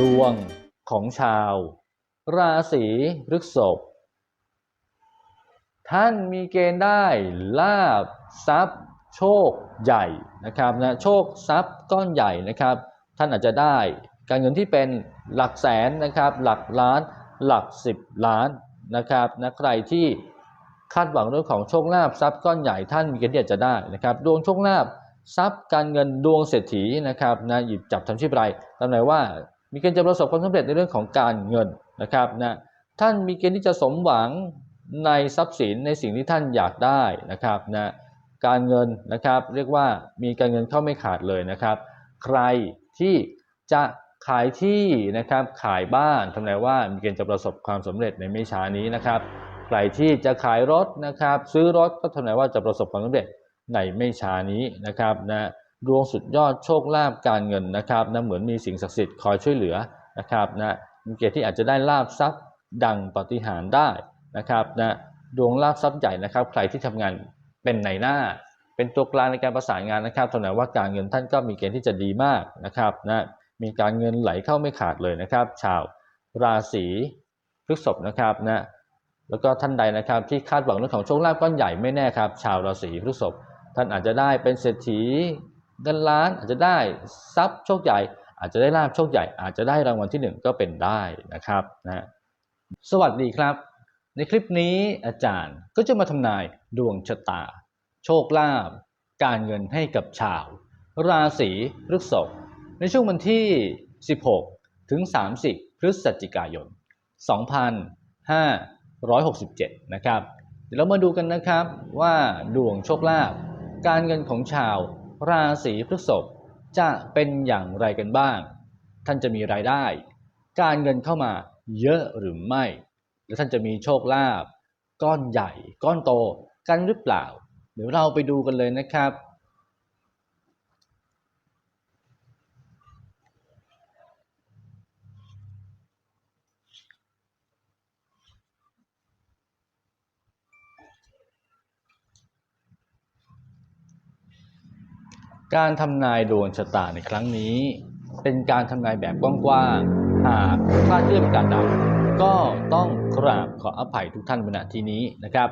ดวงของชาว ราศีพฤษภท่านมีเกณฑ์ได้ลาบทรัพย์โชคใหญ่นะครับนะโชคทรัพย์ก้อนใหญ่นะครับ ท่านอาจจะได้การเงินที่เป็นหลักแสนนะครับ หลักล้านหลักสิบล้านนะครับนะใครที่คาดหวังเรื่องของโชคลาภทรัพย์ก้อนใหญ่ท่านมีเกณฑ์ที่จะได้นะครับ ดวงโชคลาภทรัพย์การเงินดวงเศรษฐีนะครับนะหยิบจับทำชีพไรตำแหน่งว่า มีเกณฑ์จะประสบความสำเร็จในเรื่องของการเงินนะครับนะท่านมีเกณฑ์ที่จะสมหวังในทรัพย์สินในสิ่งที่ท่านอยากได้นะครับนะการเงินนะครับเรียกว่ามีการเงินเข้าไม่ขาดเลยนะครับ ใครที่จะขายที่นะครับขายบ้านทำนายว่ามีเกณฑ์จะประสบความสำเร็จในไม่ช้านี้นะครับ ใครที่จะขายรถนะครับ ซื้อรถก็ทำนายว่าจะประสบความสำเร็จในไม่ช้านี้นะครับนะ ดวงสุดยอดโชคลาภการเงินนะครับนะเหมือนมีสิ่งศักดิ์สิทธิ์คอยช่วยเหลือนะครับนะมีเกณฑ์ที่อาจจะได้ลาบทรัพย์ดังปฏิหารได้นะครับนะดวงลาบทรัพย์ใหญ่นะครับ ใครที่ทำงานเป็นในหน้า เป็นตัวกลางในการประสานงานนะครับทำนายว่าการเงินท่านก็มีเกณฑ์ที่จะดีมากนะครับนะมีการเงินไหลเข้าไม่ขาดเลยนะครับ ชาวราศีพฤษภนะครับนะแล้วก็ท่านใดนะครับที่คาดหวังเรื่องของโชคลาภก้อนใหญ่ไม่แน่ครับ ชาวราศีพฤษภท่านอาจจะได้เป็นเศรษฐี เงินล้านอาจจะได้ทรัพย์โชคใหญ่ อาจจะได้ลาภโชคใหญ่ อาจจะได้รางวัลที่หนึ่งก็เป็นได้นะครับนะสวัสดีครับ ในคลิปนี้อาจารย์ก็จะมาทำนายดวงชะตา โชคลาภการเงินให้กับชาว ราศีพฤษภในช่วงวันที่ 16 ถึง 30 พฤศจิกายน 2567 นะครับ เดี๋ยวเรามาดูกันนะครับว่าดวงโชคลาภการเงินของชาว ราศีพฤษภจะเป็นอย่างไรกันบ้าง ท่านจะมีรายได้ การเงินเข้ามาเยอะหรือไม่ และท่านจะมีโชคลาภก้อนใหญ่ ก้อนโตกันหรือเปล่า เดี๋ยวเราไปดูกันเลยนะครับ การทำนายดวงชะตาในครั้งนี้ เป็นการทำนายแบบกว้างๆ หากคลาดเคลื่อนการใดก็ต้องกราบขออภัยทุกท่านณที่นี้นะครับ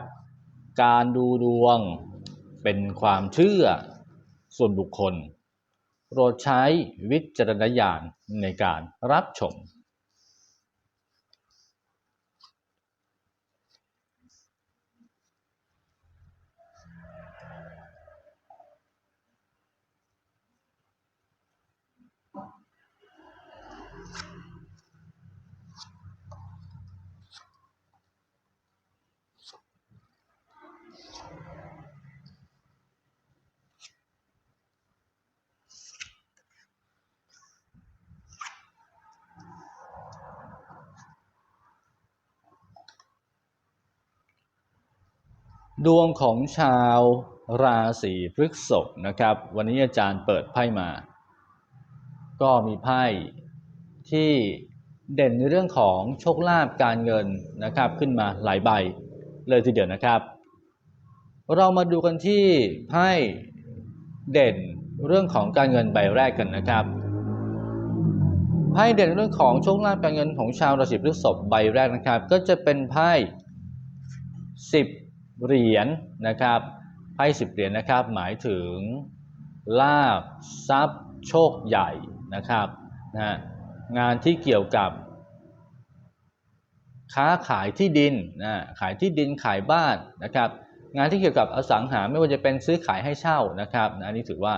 การดูดวงเป็นความเชื่อส่วนบุคคล โปรดใช้วิจารณญาณในการรับชม ดวงของชาวราศีพฤษภนะครับ วันนี้อาจารย์เปิดไพ่มา ก็มีไพ่ที่เด่นในเรื่องของโชคลาภการเงินนะครับ ขึ้นมาหลายใบเลยทีเดียวนะครับ เรามาดูกันที่ไพ่เด่นเรื่องของการเงินใบแรกกันนะครับไพ่เด่นเรื่องของโชคลาภการเงินของชาวราศีพฤษภใบแรกนะครับ ก็จะเป็นไพ่สิบ เหรียญนะครับไพ่สิบเหรียญนะครับหมายถึงลาบทรัพย์ โชคใหญ่นะครับนะงานที่เกี่ยวกับ ค้าขายที่ดินนะขายที่ดินขายบ้านนะครับ งานที่เกี่ยวกับอสังหาไม่ว่าจะเป็นซื้อขายให้เช่านะครับนะอันนี้ถือว่า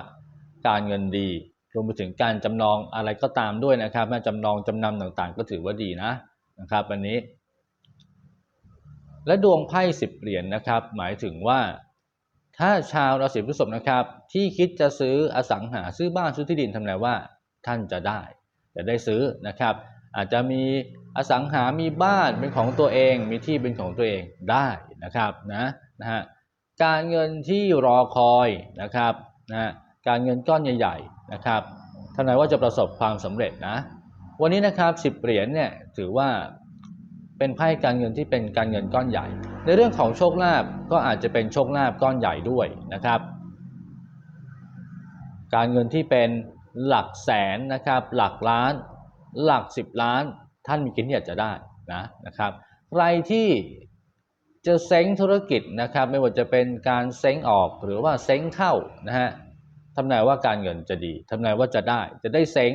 การเงินดีรวมไปถึงการจำนองอะไรก็ตามด้วยนะครับจำนองจำนำต่างๆ ก็ถือว่าดีนะนะครับอันนี้ และดวงไพ่สิบเหรียญนะครับ หมายถึงว่า ถ้าชาวราศีพฤษภนะครับ ที่คิดจะซื้ออสังหาซื้อบ้านซื้อที่ดินทำนายว่า ท่านจะได้จะได้ซื้อนะครับ อาจจะมีอสังหามีบ้านเป็นของตัวเอง มีที่เป็นของตัวเองได้นะครับนะนะฮะการเงินที่รอคอยนะครับนะการเงินก้อนใหญ่ ๆนะครับทำนายว่าจะประสบความสำเร็จนะ วันนี้นะครับสิบเหรียญเนี่ยถือว่า เป็นไพ่การเงินที่เป็นการเงินก้อนใหญ่ ในเรื่องของโชคลาภก็อาจจะเป็นโชคลาภก้อนใหญ่ด้วยนะครับ การเงินที่เป็นหลักแสนนะครับ หลักล้าน หลักสิบล้าน ท่านมีกณฑ์ที่อยากจะได้นะนะครับใครที่จะเซ้งธุรกิจนะครับ ไม่ว่าจะเป็นการเซ้งออกหรือว่าเซ้งเข้านะฮะทำนายว่าการเงินจะดีทำนายว่าจะได้จะได้เซ้ง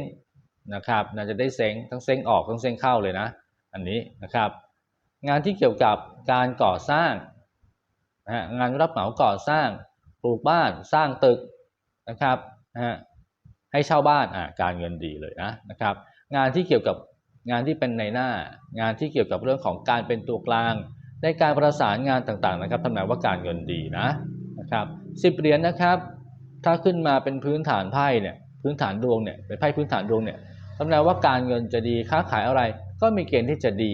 นะครับน่าจะได้เซ้งทั้งเซ้งออกทั้งเซ้งเข้าเลยนะ อันนี้นะครับ งานที่เกี่ยวกับการก่อสร้างนะฮะงานรับเหมาก่อสร้างปลูกบ้านสร้างตึกนะครับนะฮะให้เช่าบ้านอ่าการเงินดีเลยนะนะครับ งานที่เกี่ยวกับงานที่เป็นในหน้า งานที่เกี่ยวกับเรื่องของการเป็นตัวกลาง ในการประสานงานต่างๆนะครับทำนายว่าการเงินดีนะนะครับสิบเหรียญนะครับ ถ้าขึ้นมาเป็นพื้นฐานไพ่เนี่ยพื้นฐานดวงเนี่ยเป็นไพ่พื้นฐานดวงเนี่ยทำนายว่าการเงินจะดีค้าขายอะไร ก็มีเกณฑ์ที่จะดี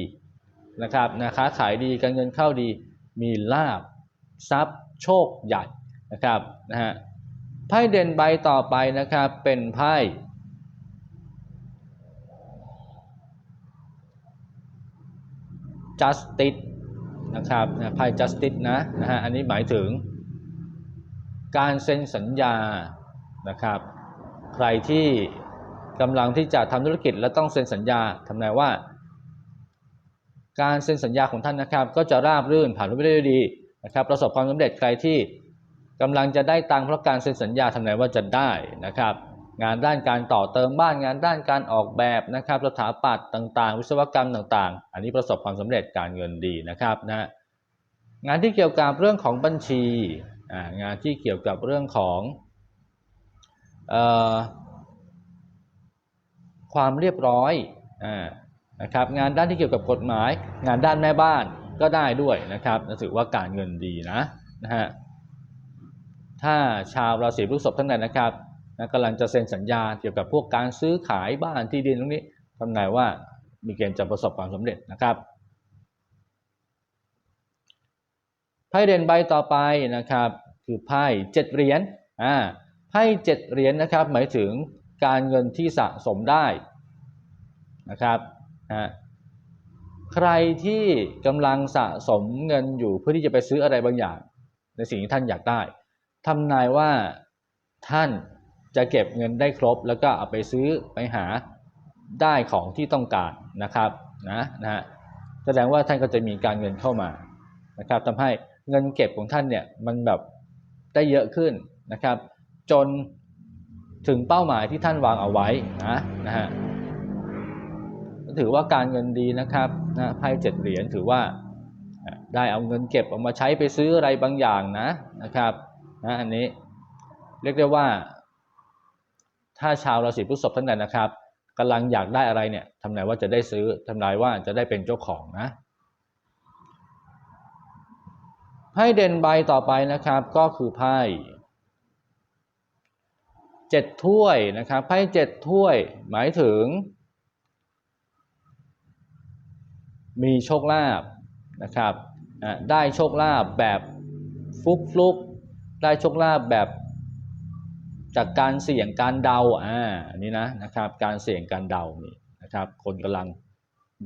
นะครับนะค้าขายดีการเงินเข้าดีมีลาบทรัพย์โชคใหญ่นะครับนะฮะไพ่เด่นใบต่อไปนะครับเป็นไพ่ justice นะครับนะไพ่ justice นะนะฮะอันนี้หมายถึง การเซ็นสัญญานะครับใครที่กำลังที่จะทำธุรกิจและต้องเซ็นสัญญาทำนายว่า การเซ็นสัญญาของท่านนะครับ ก็จะราบรื่นผ่านไปได้ด้วยดีนะครับ ประสบความสำเร็จใครที่กำลังจะได้ตังค์เพราะการเซ็นสัญญาทำนายว่าจะได้นะครับ งานด้านการต่อเติมบ้านงานด้านการออกแบบนะครับสถาปัตย์ต่าง ๆ วิศวกรรมต่าง ๆ อันนี้ประสบความสำเร็จการเงินดีนะครับนะงานที่เกี่ยวกับเรื่องของบัญชีงานที่เกี่ยวกับเรื่องของความเรียบร้อยอ่า นะครับงานด้านที่เกี่ยวกับกฎหมาย งานด้านแม่บ้านก็ได้ด้วยนะครับถือว่าการเงินดีนะนะฮะถ้าชาวราศีพฤษภท่านใดนนะครับนะกำลังจะเซ็นสัญญาเกี่ยวกับพวกการซื้อขายบ้านที่ดินตรงนี้ทำนายว่ามีเกณฑ์จะประสบความสำเร็จนะครับไพ่เด่นใบต่อไปนะครับคือไพ่เจ็ดเหรียญอ่าไพ่เจ็ดเหรียญนะครับหมายถึงการเงินที่สะสมได้นะครับ อ่าใครที่กำลังสะสมเงินอยู่เพื่อที่จะไปซื้ออะไรบางอย่าง ในสิ่งที่ท่านอยากได้ทำนายว่าท่านจะเก็บเงินได้ครบ แล้วก็เอาไปซื้อไปหาได้ของที่ต้องการนะครับนะนะฮะแสดงว่าท่านก็จะมีการเงินเข้ามานะครับทำให้เงินเก็บของท่านเนี่ยมันแบบได้เยอะขึ้นนะครับ จนถึงเป้าหมายที่ท่านวางเอาไว้นะนะฮะ ถือว่าการเงินดีนะครับนะไพ่เจ็ดเหรียญถือว่าได้เอาเงินเก็บออกมาใช้ไปซื้ออะไรบางอย่างนะนะครับนะอันนี้เรียกได้ว่า ถ้าชาวราศีพฤษภท่านใดนะครับกำลังอยากได้อะไรเนี่ยทำนายว่าจะได้ซื้อทำนายว่าจะได้เป็นเจ้าของนะไพ่เด่นใบต่อไปนะครับ ก็คือไพ่เจ็ดถ้วยนะครับไพ่เจ็ดถ้วยหมายถึง มีโชคลาภนะครับได้โชคลาภแบบฟุกฟลุกได้โชคลาภแบบจากการเสี่ยงการเดาอ่านนี้นะนะครับการเสี่ยงการเดานี่นะครับคนกำลัง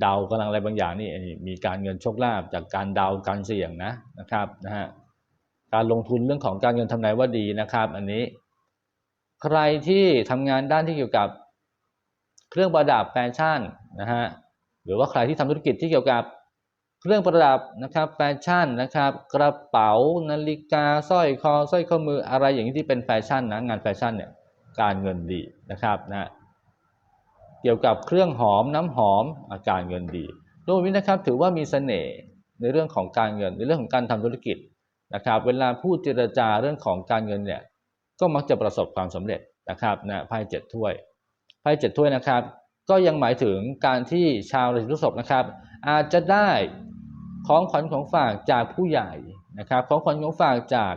เดากำลังอะไรบางอย่างนี่มีการเงินโชคลาภจากการเดาการเสี่ยงนะนะครับนะฮะการลงทุนเรื่องของการเงินทำนายว่าดีนะครับ อันนี้ ใครที่ทำงานด้านที่เกี่ยวกับเครื่องประดับแฟชั่นนะฮะ หรือว่าใครที่ทำธุรกิจที่เกี่ยวกับเครื่องประดับนะครับแฟชั่นนะครับ กระเป๋านาฬิกาสร้อยคอสร้อยข้อมืออะไรอย่างนี้ที่เป็นแฟชั่นนะงานแฟชั่นเนี่ยการเงินดีนะครับนะเกี่ยวกับเครื่องหอมน้ำหอมอาการเงินดีโดยนี้นะครับถือว่ามีเสน่ห์ในเรื่องของการเงินในเรื่องของการทำธุรกิจนะครับ เวลาพูดเจรจาเรื่องของการเงินเนี่ยก็มักจะประสบความสำเร็จนะครับนะไพ่เจ็ดถ้วยไพ่เจ็ดถ้วยนะครับ ก็ยังหมายถึงการที่ชาวราศีพฤษภนะครับ อาจจะได้ของขวัญของฝากจากผู้ใหญ่นะครับ ของขวัญของฝากจาก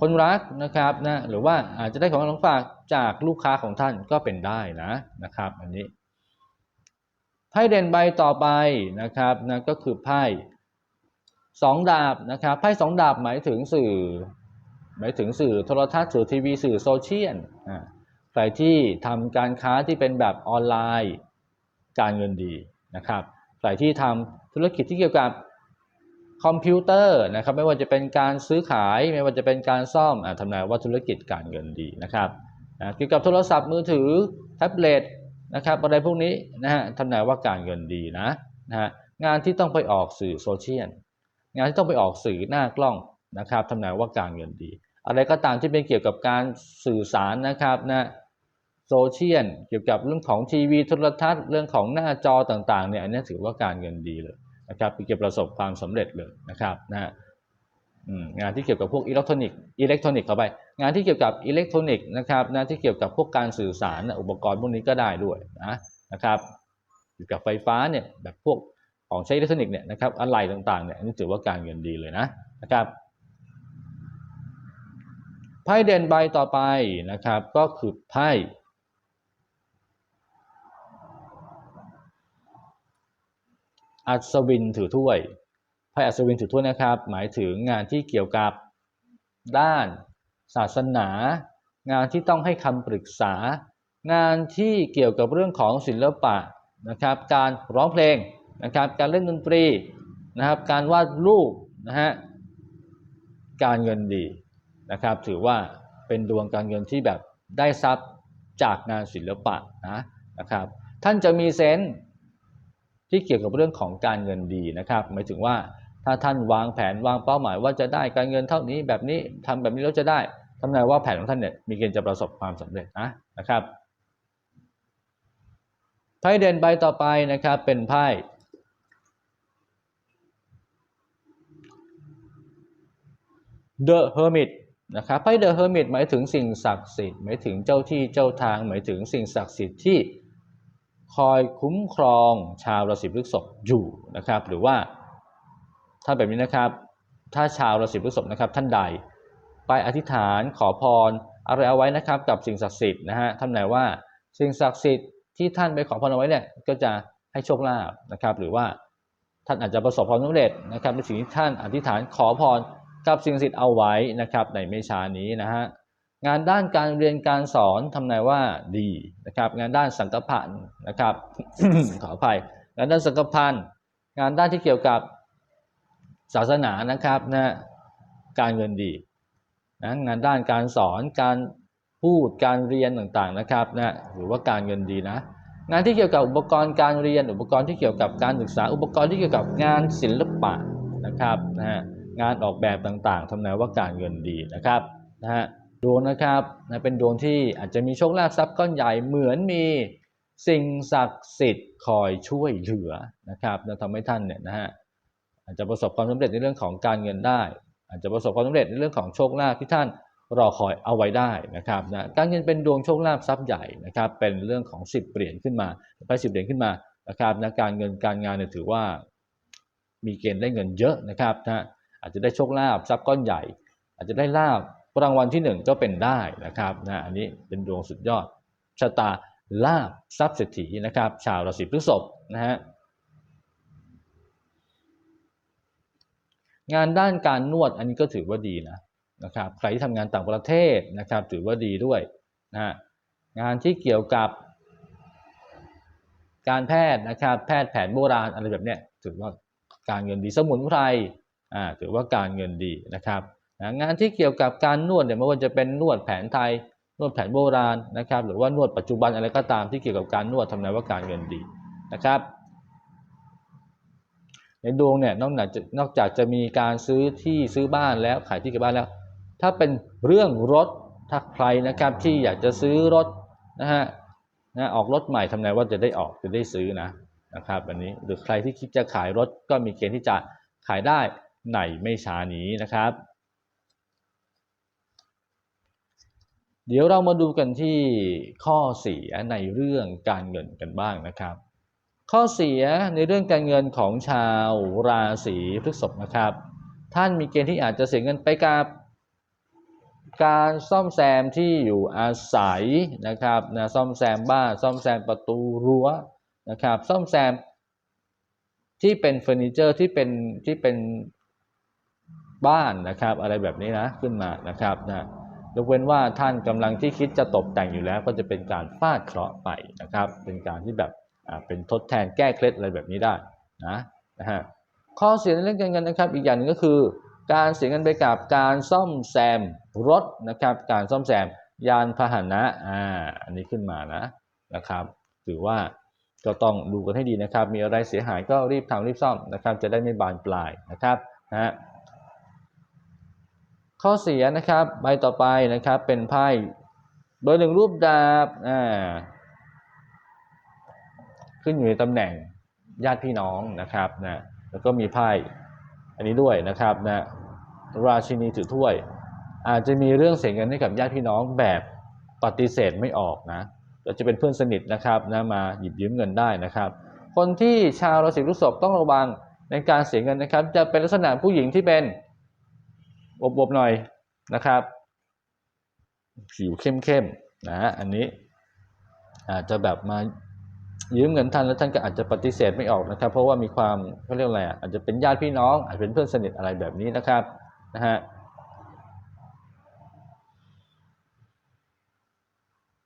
คนรักนะครับนะหรือว่าอาจจะได้ของขวัญของฝากจากลูกค้าของท่านก็เป็นได้นะนะครับ อันนี้ไพ่เด่นใบต่อไปนะครับนะก็คือไพ่สองดาบนะครับไพ่สองดาบหมายถึงสื่อ หมายถึงสื่อโทรทัศน์สื่อทีวีสื่อโซเชียลอะ ใครที่ทำการค้าที่เป็นแบบออนไลน์การเงินดีนะครับใครที่ทำธุรกิจที่เกี่ยวกับคอมพิวเตอร์นะครับไม่ว่าจะเป็นการซื้อขายไม่ว่าจะเป็นการซ่อมอทำนายว่าธุรกิจการเงินดีนะครับเกี่ยวกับโทรศัพท์มือถือแท็บเล็ตนะครับอะไรพวกนี้นะฮะทำนายว่าการเงินดีนะนะฮะงานที่ต้องไปออกสื่อโซเชียลงานที่ต้องไปออกสื่อหน้ากล้องนะครับทำนายว่าการเงินดี อะไรก็ตามที่เป็นเกี่ยวกับการสื่อสารนะครับนะ โซเชียลเกี่ยวกับเรื่องของทีวีโทรทัศน์เรื่องของหน้าจอต่างๆเนี่ยอันนี้ถือว่าการเงินดีเลยนะครับเกี่ยวกับประสบความสำเร็จเลยนะครับนะงานที่เกี่ยวกับพวกอิเล็กทรอนิกส์อิเล็กทรอนิกส์เข้าไป งานที่เกี่ยวกับอิเล็กทรอนิกส์นะครับนะที่เกี่ยวกับพวกการสื่อสารอุปกรณ์พวกนี้ก็ได้ด้วยนะนะครับเกี่ยวกับไฟฟ้าเนี่ยแบบพวกของใช้อิเล็กทรอนิกส์เนี่ยนะครับอะไรต่างๆเนี่ยนนี้ถือว่าการเงินดีเลยนะนะครับไพ่เด่นใบต่อไปนะครับก็คือไพ่ อัศวินถือถ้วยไพ่อัศวินถือถ้วยนะครับ หมายถึงงานที่เกี่ยวกับด้านศาสนา งานที่ต้องให้คำปรึกษา งานที่เกี่ยวกับเรื่องของศิลปะนะครับ การร้องเพลงนะครับ การเล่นดนตรีนะครับ การวาดรูปนะฮะ การเงินดีนะครับ ถือว่าเป็นดวงการเงินที่แบบได้ทรัพย์จากงานศิลปะนะนะครับ ท่านจะมีเซนส์ ที่เกี่ยวกับเรื่องของการเงินดีนะครับหมายถึงว่าถ้าท่านวางแผนวางเป้าหมาย ว่าจะได้การเงินเท่านี้แบบนี้ทำแบบนี้แล้วจะได้ทำนายว่าแผนของท่านเนี่ยมีเกณฑ์จะประสบความสำเร็จนะนะครับไพ่เด่นใบต่อไปนะครับเป็นไพ่ The Hermit นะครับไพ่ The Hermit หมายถึงสิ่งศักดิ์สิทธิ์หมายถึงเจ้าที่เจ้าทาง หมายถึงสิ่งศักดิ์สิทธิ์ที่ คอยคุ้มครองชาวราศีพฤษภอยู่นะครับ หรือว่าถ้าแบบนี้นะครับ ถ้าชาวราศีพฤษภนะครับ ท่านใดไปอธิษฐานขอพรอะไรเอาไว้นะครับ กับสิ่งศักดิ์สิทธิ์นะฮะทำนายว่าสิ่งศักดิ์สิทธิ์ที่ท่านไปขอพรเอาไว้เนี่ยก็จะให้โชคลาภนะครับ หรือว่าท่านอาจจะประสบความสำเร็จนะครับในสิ่งที่ท่านอธิษฐานขอพรกับสิ่งศักดิ์สิทธิ์เอาไว้นะครับ ในไม่ช้านี้นะฮะ งานด้านการเรียนการสอนทำนายว่าดีนะครับ งานด้านสังกพันธ์นะครับขออภัยงานด้านสังกพันธ์งานด้านที่เกี่ยวกับศาสนานะครับนะการเงินดีนะงานด้านการสอนการพูดการเรียนต่างๆนะครับนะหรือว่าการเงินดีนะ งานที่เกี่ยวกับอุปกรณ์การเรียน อุปกรณ์ที่เกี่ยวกับการศึกษา อุปกรณ์ที่เกี่ยวกับงานศิลปะนะครับนะฮะงานออกแบบต่างๆทำนายว่าการเงินดีนะครับนะฮะ ดวงนะครับนะเป็นดวงที่อาจจะมีโชคลาภทรัพย์ก้อนใหญ่เหมือนมีสิ่งศักดิ์สิทธิ์คอยช่วยเหลือนะครับนะทำให้ท่านเนี่ยนะฮะอาจจะประสบความสำเร็จในเรื่องของการเงินได้ อาจจะประสบความสำเร็จในเรื่องของโชคลาภที่ท่านรอคอยเอาไว้ได้นะครับนะการเงินเป็นดวงโชคลาภทรัพย์ใหญ่นะครับ เป็นเรื่องของ 10 เหรียญขึ้นมาไปสิบเหรียญขึ้นมานะครับนะการเงินการงานเนี่ยถือว่ามีเกณฑ์ได้เงินเยอะนะครับนะอาจจะได้โชคลาภทรัพย์ก้อนใหญ่ อาจจะได้ลาบ รางวัลที่หนึ่งก็เป็นได้นะครับนะอันนี้เป็นดวงสุดยอดชะตาลาบทรัพย์เศรษฐีนะครับ ชาวราศีพฤษภนะฮะงานด้านการนวดอันนี้ก็ถือว่าดีนะนะครับใครที่ทำงานต่างประเทศนะครับ ถือว่าดีด้วยนะฮะงานที่เกี่ยวกับ การแพทย์นะครับ แพทย์แผนโบราณอะไรแบบเนี้ยถือว่าการเงินดีสมุนไพรอ่าถือว่าการเงินดีนะครับ นะงานที่เกี่ยวกับการนวดเนี่ยไม่ว่าจะเป็นนวดแผนไทย นวดแผนโบราณนะครับ หรือว่านวดปัจจุบันอะไรก็ตามที่เกี่ยวกับการนวดทำนายว่าการเงินดีนะครับ ในดวงเนี่ยนอกจากนอกจากจะมีการซื้อที่ซื้อบ้านแล้วขายที่ขายบ้านแล้ว ถ้าเป็นเรื่องรถถ้าใครนะครับที่อยากจะซื้อรถนะฮะนะออกรถใหม่ทำไงว่าจะได้ออกจะได้ซื้อนะนะครับอันนี้หรือใครที่คิดจะขายรถก็มีเกณฑ์ที่จะขายได้ในไม่ช้านี้นะครับ เดี๋ยวเรามาดูกันที่ข้อเสียในเรื่องการเงินกันบ้างนะครับ ข้อเสียในเรื่องการเงินของชาวราศีพฤษภนะครับ ท่านมีเกณฑ์ที่อาจจะเสียเงินไปกับการซ่อมแซมที่อยู่อาศัยนะครับนะซ่อมแซมบ้านซ่อมแซมประตูรั้วนะครับ ซ่อมแซมที่เป็นเฟอร์นิเจอร์ที่เป็นที่เป็นบ้านนะครับ อะไรแบบนี้นะขึ้นมานะครับนะ ยกเว้นว่าท่านกำลังที่คิดจะตกแต่งอยู่แล้ว ก็จะเป็นการฟาดเคราะห์ไปนะครับ เป็นการที่แบบเป็นทดแทนแก้เคล็ดอะไรแบบนี้ได้นะนะฮะข้อเสียในเรื่องการเงินนะครับ อีกอย่างหนึ่งก็คือ การเสียเงินไปกับการซ่อมแซมรถนะครับ การซ่อมแซมยานพาหนะอ่าอันนี้ขึ้นมานะนะครับถือว่าก็ต้องดูกันให้ดีนะครับ มีอะไรเสียหายก็รีบทำรีบซ่อมนะครับ จะได้ไม่บานปลายนะครับนะฮะ ข้อเสียนะครับใบต่อไปนะครับเป็นไพ่เบอร์หนึ่งรูปดาบอ่าขึ้นอยู่ในตำแหน่งญาติพี่น้องนะครับนะแล้วก็มีไพ่อันนี้ด้วยนะครับนะราชินีถือถ้วย อาจจะมีเรื่องเสียเงินให้กับญาติพี่น้องแบบปฏิเสธไม่ออกนะเราจะเป็นเพื่อนสนิทนะครับนะมาหยิบยืมเงินได้นะครับ คนที่ชาวราศีพฤษภต้องระวังในการเสียเงินนะครับ จะเป็นลักษณะผู้หญิงที่เป็น อบๆหน่อยนะครับผิวเข้มๆนะอันนี้อาจจะแบบมายืมเงินท่านแล้วท่านก็อาจจะปฏิเสธไม่ออกนะครับ เพราะว่ามีความเขาเรียกอะไรอะอาจจะเป็นญาติพี่น้อง อาจจะเป็นเพื่อนสนิทอะไรแบบนี้นะครับนะฮะ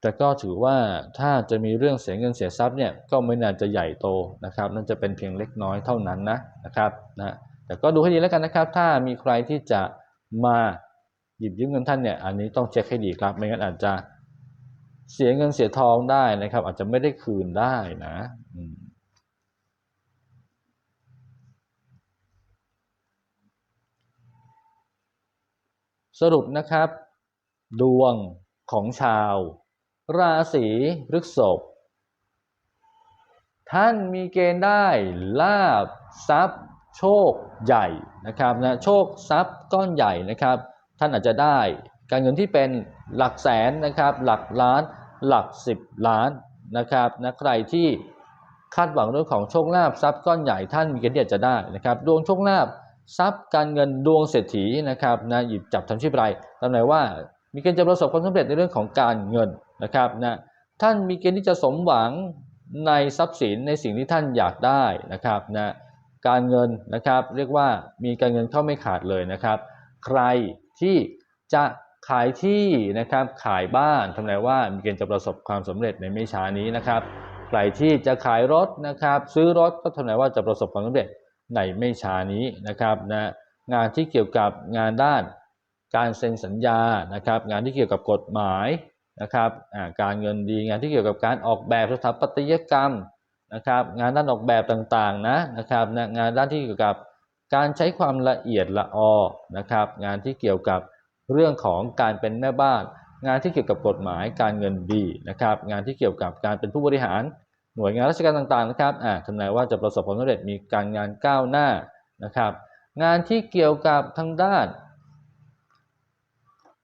แต่ก็ถือว่าถ้าจะมีเรื่องเสียเงินเสียทรัพย์เนี่ยก็ไม่น่าจะใหญ่โตนะครับนั่นจะเป็นเพียงเล็กน้อยเท่านั้นนะนะครับนะแต่ก็ดูให้ดีแล้วกันนะครับ ถ้ามีใครที่จะ มาหยิบยืมเงินท่านเนี่ยอันนี้ต้องเช็คให้ดีครับ ไม่งั้นอาจจะเสียเงินเสียทองได้นะครับ อาจจะไม่ได้คืนได้นะสรุปนะครับ ดวงของชาว ราศีพฤษภท่านมีเกณฑ์ได้ลาบทรัพย์ โชคใหญ่นะครับนะโชคทรัพย์ก้อนใหญ่นะครับ ท่านอาจจะได้การเงินที่เป็นหลักแสนนะครับ หลักล้านหลักสิบล้านนะครับนะใครที่คาดหวังเรื่องของโชคลาภทรัพย์ก้อนใหญ่ท่านมีเกณฑ์ที่จะได้นะครับดวงโชคลาภทรัพย์การเงินดวงเศรษฐีนะครับนะหยิบจับทำชีพไรตำแหน่งว่ามีเกณฑ์จะประสบความสำเร็จในเรื่องของการเงินนะครับนะท่านมีเกณฑ์ที่จะสมหวังในทรัพย์สินในสิ่งที่ท่านอยากได้นะครับนะ การเงินนะครับ เรียกว่ามีการเงินเข้าไม่ขาดเลยนะครับ ใครที่จะขายที่นะครับขายบ้านทำนายว่ามีเกณฑ์จะประสบความสำเร็จในไม่ช้านี้นะครับ ใครที่จะขายรถนะครับ ซื้อรถก็ทำนายว่าจะประสบความสำเร็จในไม่ช้านี้นะครับนะงานที่เกี่ยวกับงานด้านการเซ็นสัญญานะครับ งานที่เกี่ยวกับกฎหมายนะครับการเงินดีงานที่เกี่ยวกับการออกแบบสถาปัตยกรรม นะครับ งานด้านออกแบบต่างๆนะนะครับนะงานด้านที่เกี่ยวกับการใช้ความละเอียดละออนะครับ งานที่เกี่ยวกับเรื่องของการเป็นแม่บ้าน งานที่เกี่ยวกับกฎหมายการเงินดีนะครับ งานที่เกี่ยวกับการเป็นผู้บริหารหน่วยงานราชการต่างๆนะครับอ่าทำนายว่าจะประสบความสำเร็จมีการงานก้าวหน้านะครับ งานที่เกี่ยวกับทางด้าน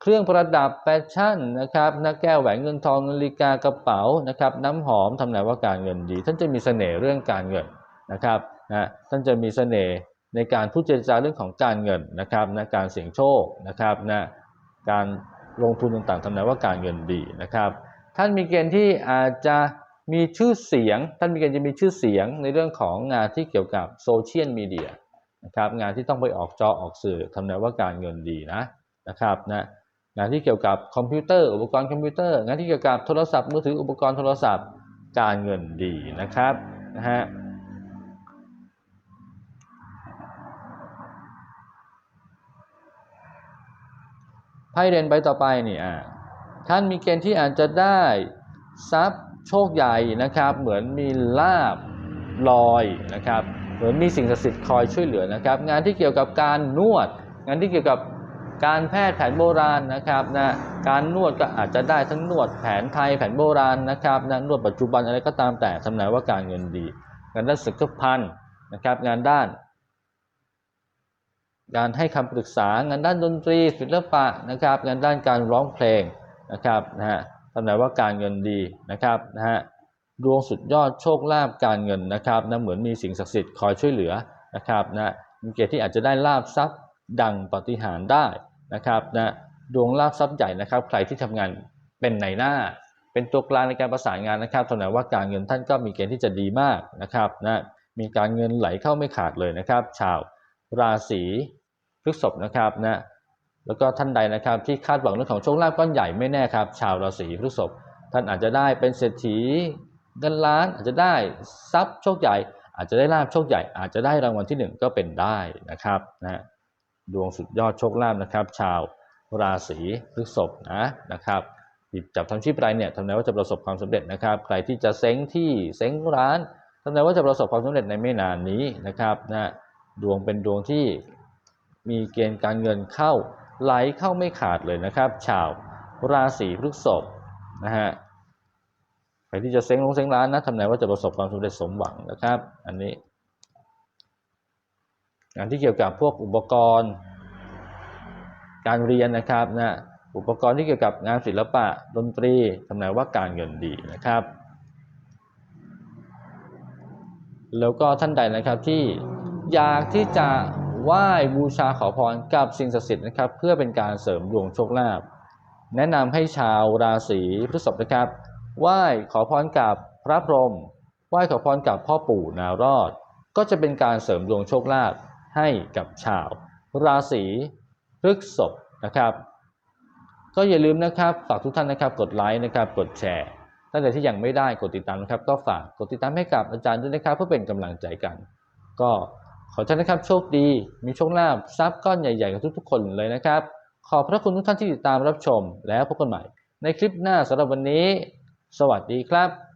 เครื่องประดับแฟชั่นนะครับนักแก้วแหวนเงินทองนาฬิกากระเป๋านะครับน้ำหอมทำนายว่าการเงินดี ท่านจะมีเสน่ห์เรื่องการเงินนะครับนะท่านจะมีเสน่ห์ในการพูดเจรจาเรื่องของการเงินนะครับนะการเสี่ยงโชคนะครับนะการลงทุนต่างๆทำนายว่าการเงินดีนะครับ ท่านมีเกณฑ์ที่อาจจะมีชื่อเสียง ท่านมีเกณฑ์จะมีชื่อเสียงในเรื่องของงานที่เกี่ยวกับโซเชียลมีเดียนะครับงานที่ต้องไปออกจอออกสื่อทำนายว่าการเงินดีนะนะครับนะ งานที่เกี่ยวกับคอมพิวเตอร์ อุปกรณ์คอมพิวเตอร์ งานที่เกี่ยวกับโทรศัพท์มือถืออุปกรณ์โทรศัพท์การเงินดีนะครับนะฮะไพ่เดนใบต่อไปนี่อ่าท่านมีเกณฑ์ที่อาจจะได้ทรัพย์โชคใหญ่นะครับ เหมือนมีลาบลอยนะครับ เหมือนมีสิ่งศักดิ์สิทธิ์คอยช่วยเหลือนะครับ งานที่เกี่ยวกับการนวด งานที่เกี่ยวกับ การแพทย์แผนโบราณนะครับนะการนวดก็อาจจะได้ทั้งนวดแผนไทยแผนโบราณนะครับนะนวดปัจจุบันอะไรก็ตามแต่ทำนายว่าการเงินดี งานด้านสุขภัณฑ์นะครับงานด้านการให้คำปรึกษางานด้านดนตรีศิลปะนะครับ งานด้านการร้องเพลงนะครับนะฮะทำนายว่าการเงินดีนะครับนะฮะดวงสุดยอดโชคลาภการเงินนะครับนะเหมือนมีสิ่งศักดิ์สิทธิ์คอยช่วยเหลือนะครับนะมีเกณฑ์ที่อาจจะได้ลาบทรัพย์ดังปฏิหารได้ นะครับนะดวงลาบทรัพย์ใหญ่นะครับ ใครที่ทำงานเป็นในหน้า เป็นตัวกลางในการประสานงานนะครับทำนายว่าการเงินท่านก็มีเกณฑ์ที่จะดีมากนะครับนะมีการเงินไหลเข้าไม่ขาดเลยนะครับ ชาวราศีพฤษภนะครับนะแล้วก็ท่านใดนะครับที่คาดหวังเรื่องของโชคลาภก้อนใหญ่ไม่แน่ครับ ชาวราศีพฤษภท่านอาจจะได้เป็นเศรษฐีเงินล้านอาจจะได้ทรัพย์โชคใหญ่ อาจจะได้ลาภโชคใหญ่ อาจจะได้รางวัลที่หนึ่งก็เป็นได้นะครับนะ ดวงสุดยอดโชคลาภนะครับ ชาวราศีพฤษภนะนะครับหยิบจับทำชีพรเนี่ยทำนายว่าจะประสบความสำเร็จนะครับ ใครที่จะเซ้งที่เซ้งร้านทำนายว่าจะประสบความสำเร็จในไม่นานนี้นะครับนะดวงเป็นดวงที่มีเกณฑ์การเงินเข้าไหลเข้าไม่ขาดเลยนะครับ ชาวราศีพฤษภนะฮะใครที่จะเซ้งลงเซ้งร้านนะทำนายว่าจะประสบความสำเร็จสมหวังนะครับ อันนี้ งานที่เกี่ยวกับพวกอุปกรณ์ การเรียนนะครับนะอุปกรณ์ที่เกี่ยวกับงานศิลปะดนตรีทำนายว่าการเงินดีนะครับ แล้วก็ท่านใดนะครับที่อยากที่จะไหว้บูชาขอพรกับสิ่งศักดิ์สิทธิ์นะครับ เพื่อเป็นการเสริมดวงโชคลาภแนะนำให้ชาวราศีพฤษภนะครับไหว้ขอพรกับพระพรหมไหว้ขอพรกับพ่อปู่นารอด ก็จะเป็นการเสริมดวงโชคลาภ ให้กับชาว ราศีพฤษภนะครับ ก็อย่าลืมนะครับฝากทุกท่านนะครับกดไลค์นะครับกดแชร์ท่านใดที่ยังไม่ได้กดติดตามนะครับก็ฝากกดติดตามให้กับอาจารย์ด้วยนะครับเพื่อเป็นกำลังใจกัน ก็ขอท่านนะครับโชคดีมีโชคลาภทรัพย์ก้อนใหญ่ๆกับทุกๆคนเลยนะครับ ขอบพระคุณทุกท่านที่ติดตามรับชมแล้วพบกันใหม่ ในคลิปหน้าสำหรับวันนี้ สวัสดีครับ